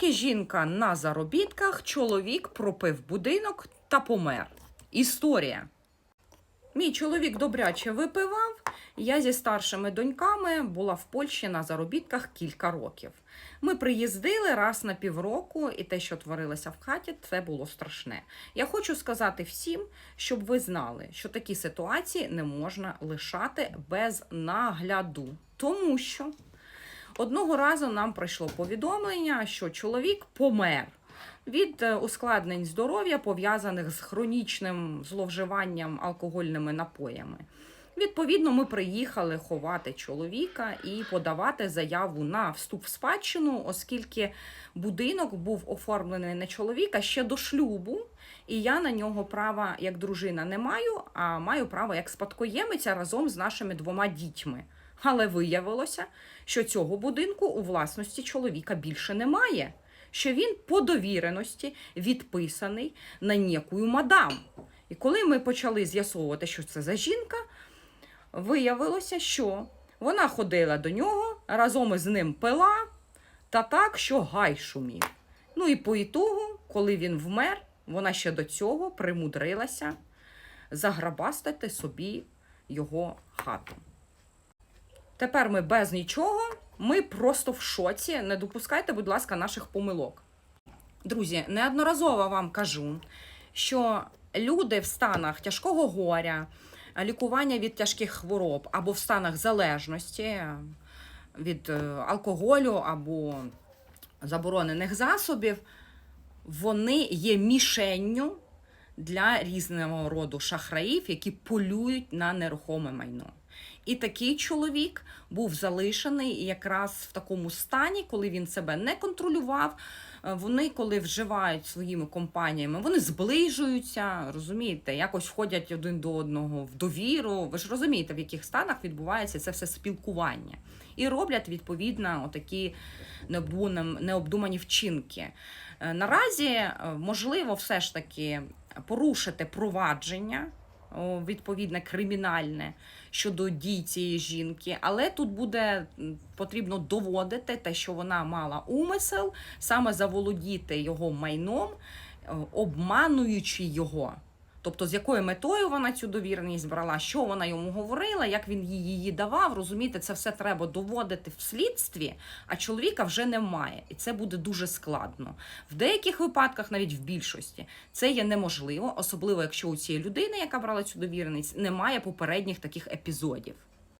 Поки жінка на заробітках, чоловік пропив будинок та помер. Історія. Мій чоловік добряче випивав. Я зі старшими доньками була в Польщі на заробітках кілька років. Ми приїздили раз на півроку, і те, що творилося в хаті, це було страшне. Я хочу сказати всім, щоб ви знали, що такі ситуації не можна лишати без нагляду, тому що одного разу нам прийшло повідомлення, що чоловік помер від е, ускладнень здоров'я, пов'язаних з хронічним зловживанням алкогольними напоями. Відповідно, ми приїхали ховати чоловіка і подавати заяву на вступ в спадщину, оскільки будинок був оформлений на чоловіка ще до шлюбу, і я на нього права як дружина не маю, а маю право як спадкоємиця разом з нашими двома дітьми. Але виявилося, що цього будинку у власності чоловіка більше немає, що він по довіреності відписаний на ніякую мадам. І коли ми почали з'ясовувати, що це за жінка, виявилося, що вона ходила до нього, разом із ним пила, та так, що гай шумів. Ну і по ітогу, коли він вмер, вона ще до цього примудрилася заграбастати собі його хату. Тепер ми без нічого, ми просто в шоці. Не допускайте, будь ласка, наших помилок. Друзі, неодноразово вам кажу, що люди в станах тяжкого горя, лікування від тяжких хвороб або в станах залежності від е, алкоголю або заборонених засобів, вони є мішенню для різного роду шахраїв, які полюють на нерухоме майно. І такий чоловік був залишений якраз в такому стані, коли він себе не контролював. Е, Вони, коли вживають своїми компаніями, вони зближуються, розумієте, якось входять один до одного в довіру. Ви ж розумієте, в яких станах відбувається це все спілкування. І роблять відповідно отакі необдумані, вчинки. Е, Наразі е, можливо все ж таки порушити провадження відповідне кримінальне щодо дій цієї жінки, але тут буде потрібно доводити те, що вона мала умисел саме заволодіти його майном, е, обмануючи його. Тобто, з якою метою вона цю довіреність брала, що вона йому говорила, як він її давав, розумієте, це все треба доводити в слідстві, а чоловіка вже немає. І це буде дуже складно. В деяких випадках, навіть в більшості, це є неможливо, особливо якщо у цієї людини, яка брала цю довіреність, немає попередніх таких епізодів.